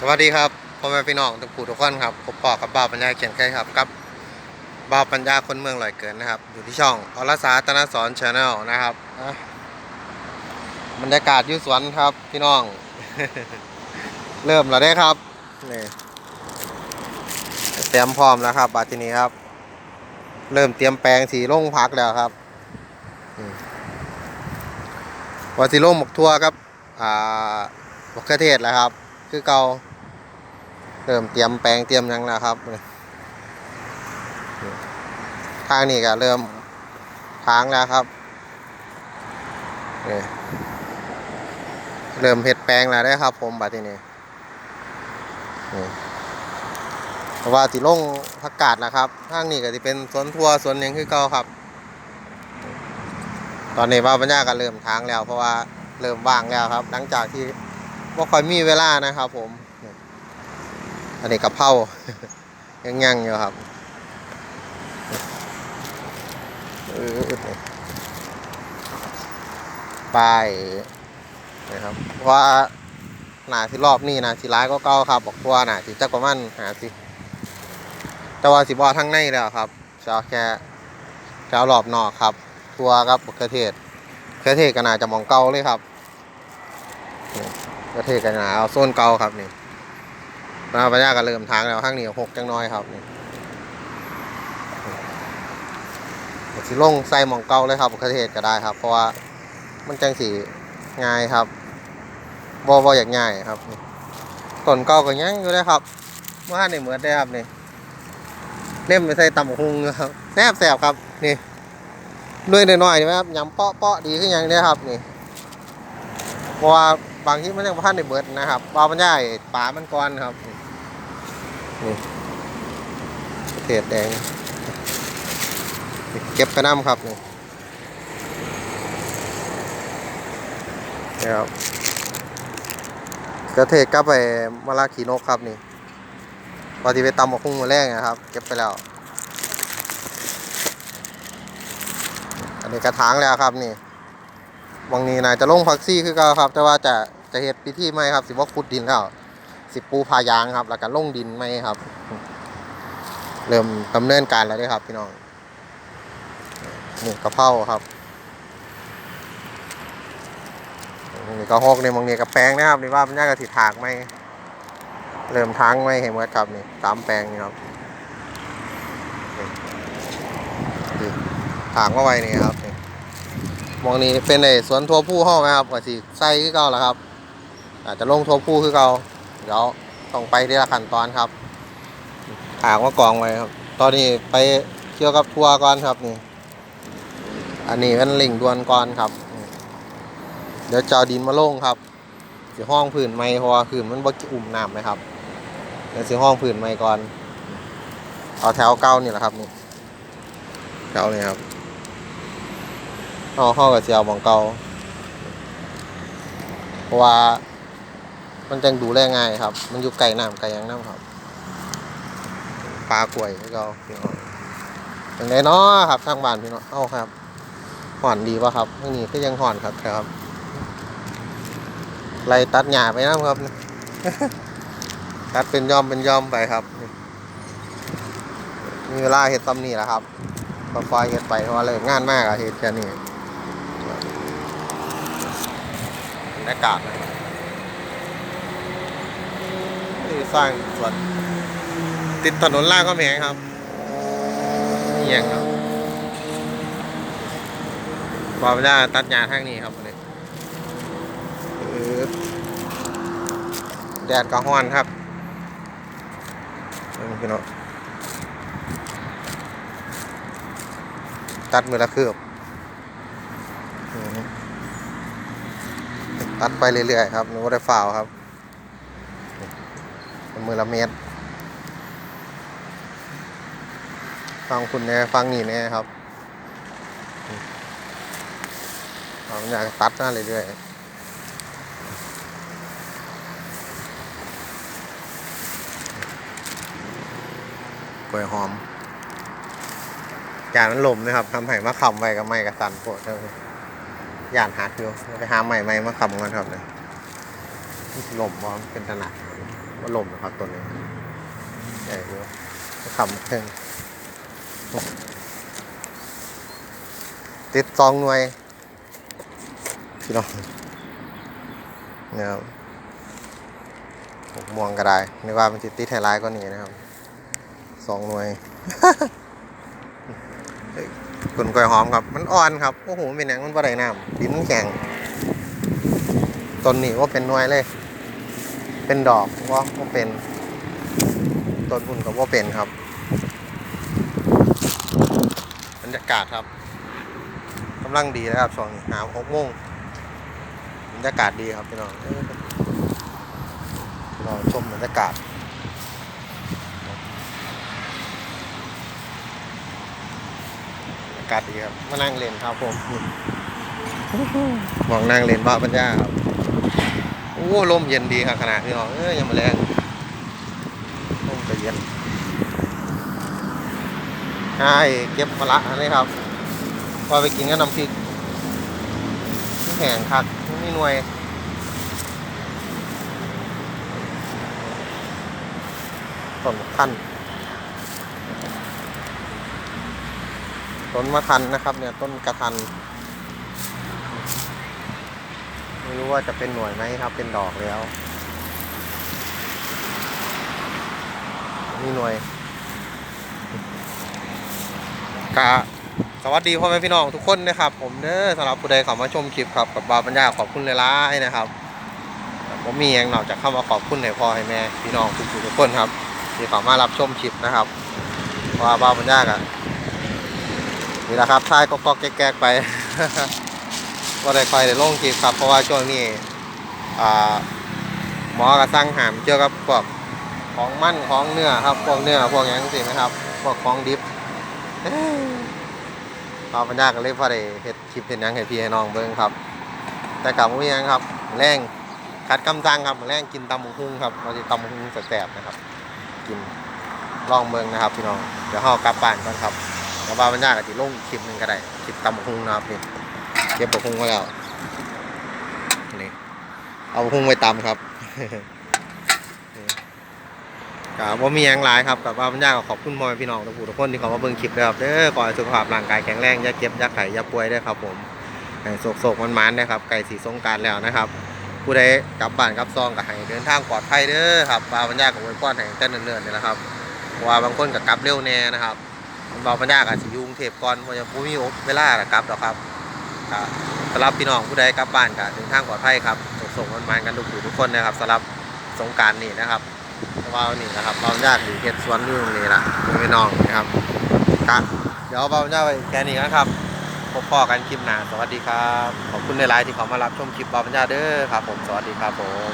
สวัสดีครับพ่อแม่พี่น้องทุกผู้ทุกคนครับผมปอกับบ่าวปัญญาเขียนใกล้ครับกับบ่าวปัญญาคนเมืองลอยเกินนะครับ อยู่ที่ช่องอรสาตนสอนชาแนลนะครับบรรยากาศยุ่สวนครับพี่น้อง เริ่มแล้วได้ครับนี่เตรียมพร้อมแล้วครับบาทีนี้ครับ เริ่มเตรียมแปลงสีลงพักแล้วครับว่าสีลงหมกทั่วครับอ่ามะเขือเทศแล้วครับ คือเก่าเริ่มเตรียมแปลงเตรียมยังแล้วครับทางนี้ก็เริ่มทางแล้วครับเริ่มเห็ดแปลงแล้วได้ครับ ผมบัดทีนี้เพราะว่าติลงผักกาดนะครับทางนี้ก็จะเป็นสวนทัวสวนยังคือเก่าครับ ตอนนี้ว่าปัญญาก็เริ่มทางแล้ว เพราะว่าเริ่มว่างแล้วครับ หลังจากที่ บ่ค่อยมีเวลานะครับ ผม อันนี้กะเพรายังยังอยู่ครับไปนะครับว่าหนาที่รอบนี้นะที่ร้ายก็เก่าครับ บอกตัวหนาที่จักประมาณหาสิแต่ว่าสิบอทั้งในแล้วครับจะแค่จะเอารอบนอกครับ ทัวครับมะเขือเทศมะเขือเทศก็น่าจะมองเก่าเลยครับ ประเทศกันนาเอาโซนเก่าครับนี่มาปัญญาก็เริ่มทางแล้วข้างนี้หกจังน้อยครับนี่สิลงใส่หมองเก่าเลยครับประเทศก็ได้ครับ เพราะว่ามันจังสีง่ายครับบ่บ่อยากง่ายครับต้นเก่าก็ยังอยู่เลยครับว่าในเหมือนได้ครับนี่เล่มไปใส่ตำบักหุงครับแซบแซ่บครับนี่ด้วยน้อยๆนี่ไหมครับยำเปาะเปาะดีขึ้นยังได้ครับนี่เพราะว่า บางที่มันยังพันในเบิดนะครับปลามันใหญ่ปลามันก้อนครับนี่เทศแดง เก็บกระน้ำครับนี่นี่ครับกระเทศกลับไปมาลาขีนกครับนี่พอที่ไปตำมาคุ้งมาแรกนะครับ เก็บไปแล้ว อันนี้กระถางแล้วครับนี่วังนี้นายจะลงพักซี่คือเก็ครับ แต่ว่าจะ จะเฮ็ดพิธีไหมครับ สิว่าขุดดินแล้วสิปูพายางครับ แล้วก็ลงดินไหมครับ เริ่มดำเนินการแล้วด้วยครับ พี่น้องนี่กระเพราครับนี่ก็หกในมองนี่กระแปงนะครับนี่ว่ามันยากกระถิถากไหมเริ่มทางไหมเห็นไหมครับนี่สามแปลงนี่ครับทีถางมาไว้นี่ครับมองนี้เป็นไอ้สวนทัวผู้ห้องนะครับก็สิใส่คือเก่าแล้วครับ อาจจะลงทัวผู้คือเก่าเดี๋ยวต้องไปทีละขั้นตอนครับถางว่ากองไว้ครับ ตอนนี้ไปเกี่ยวกับทัวร์ก่อนครับนี่ อันนี้เป็นลิงดวนก่อนครับ เดี๋ยวเจะเอาดินมาลงครับสิห้องพื้นไม้เพราะว่าผืนมันบ่อุ่มน้ำนะครับเดี๋ยวสิห้องพื้นไม้ก่อน เอาแถวเก้านี่แหละครับนี่แถวนี้ครับเอาเข้ากับเจียวบองเกาเพราะว่า มันจังดูแลง่ายครับ มันอยู่ไกลน้ำไกลยังน้ำครับ ปลากล้วยให้เราพี่น้องอย่างไรเนาะครับทางบ้านพี่น้องเอ้าครับห่อนดีป่ะครับนี้ก็ยังห่อนครับครับไล่ตัดหญ้าไปน้ำครับตัดเป็นยอมเป็นยอมไปครับมีเวลาเห็ดตำนี่แหละครับค่อยเห็ดไปเพราะเลิกงานมากอะเห็ดแค่นี้บรรยากาศนะครับนี่ สร้างสวนติดถนนล่างก็แพงครับนี่ยังครับบอกว่าจะตัดหญ้าทางนี้ครับอันนี้ปึ๊บแดดก็ฮ้อนครับนี่พี่น้องตัดมือละคืบตัดไปเรื่อยๆครับหนึกว่าได้ฝ่าวครับ มือละเมตร ฟังคุณแน่ฟังนี่แน่ครับเราอยากตัดหน้าเรื่อยๆกล้วยหอมจานมันล่มนะครับทำให้มะขำไว้กับไม้กระสันโปดเท่าย่านหักอยู่ไปหาใหม่ใหม่มาขับกันครับเลยลมบอมเป็นถนัด ว่าลมนะครับต้นนี้ใหญ่อยู่ขำเพ่งติดซองหน่วย พี่น้องเนี่ยครับหกม่วงก็ได้นึกว่ามันจะติดไฮไลท์ก็นี้นะครับสองหน่วยเฮ้ยกลุ่นกล้วยหอมครับ มันอ่อนครับโอ้โหมันเป็นอย่างมันบ่ได้น้ำดินมันแข็งต้นนี้ว่าเป็นหน่วยเลย เป็นดอกว่าว่าเป็นต้นหุ่นกับว่าเป็นครับบรรยากาศครับกำลังดีนะครับช่วงนี้หาหกโมงบรรยากาศดีครับพี่น้องเอ้ยพี่น้องชมบรรยากาศอากาศดีครับมานั่งเล่นครับผมมองนั่งเล่นบ้าปัญญาครับโอ้ลมเย็นดีครับขนาดพี่น้องเอ้ยยังมาแรงลมก็เย็นใช่เก็บมะละอันนี้ครับพอไปกินกับน้ำพริกแห้งคักนี่หน่วยต้นพันต้นมะทันนะครับเนี่ยต้นกระทัน ไม่รู้ว่าจะเป็นหน่วยไหมครับ เป็นดอกแล้วนี่หน่วยกะสวัสดีพ่อแม่พี่น้องทุกคนนะครับ ผมเด้อสำหรับผู้ใดเข้ามาชมคลิปครับกับบาปัญญาขอบคุณหลายๆนะครับผมมีอย่างนอกจากเข้ามาขอบคุณให้พ่อให้แม่พี่น้องทุกๆทุกคนครับที่เข้ามารับชมคลิปนะครับว่าบาปัญญากะนี่แหละครับท้ายก็ก็แก๊กๆไป ก็ได้คอยได้ลงคลิปครับเพราะว่าช่วงนี้หมอกระสั่งหามเกี่ยวกับพวกของมั่นของเนื้อครับพวกเนื้อพวกหยังสินะครับพวกของดิบเราปัญญากันเลยพอได้เฮ็ดคลิปเห็นยังให้พี่ให้น้องเบิ่งครับ แต่กลับมื้อยังครับแรงคัดคำสั่งครับแรงกินตำบักหุ่งครับเราจะตำบักหุ่งแซ่บๆนะครับ กินลองเบิ่งนะครับพี่น้องเดี๋ยวเฮากลับบ้านก่อนครับแล้วบ้ามันยากอะที่ลงคลิปหนึ่งก็ได้คลิปตำบักหุงนะครับนี่ เก็บบักหุงไว้แล้วนี่เอาบักหุงไว้ตำครับกับว่ามียังหลายครับกับบ้ามันยากขอบคุณพ่อแม่พี่น้องทุกผู้ทุกคนที่เขามาเบิ่งคลิปนะครับเด้อขอให้สุขภาพร่างกายแข็งแรงอย่าเจ็บอย่าไข้อย่าป่วยด้อครับ ผมให้โศกมันๆนนะครับไก่สีสงการแล้วนะครับ ผู้ใดกลับบ้านกลับซองก็ให้เดินทางปลอดภัยเด้อครับบ้ามันยากับไว้ป้อนให้แต่เนิ่นๆนี่แหละครับว่าบางคนก็กลับเร็วแน่นะครับเบาปัญญากับสิยุงเทพก่อนเพราะยังบ่มีเวลาละครับหรอกครับ สำหรับพี่น้องผู้ใดกลับบ้านก็ถึงทางปลอดภัยครับส่งมันมากันทุกผู้ทุกคนนะครับสำหรับสงการนี่นะครับเราว่านี่นะครับเราปัญาอยู่เขตสวนอยู่ตรงนี้ละพี่น้องนะครับก็เดี๋ยวเราปัญญาไปแค่นี้นะครับพบพ่อกันคลิปหน้าสวัสดีครับ ขอบคุณในไลน์ที่เขามารับชมคลิปเบาปัญญาเด้อครับผม สวัสดีครับผม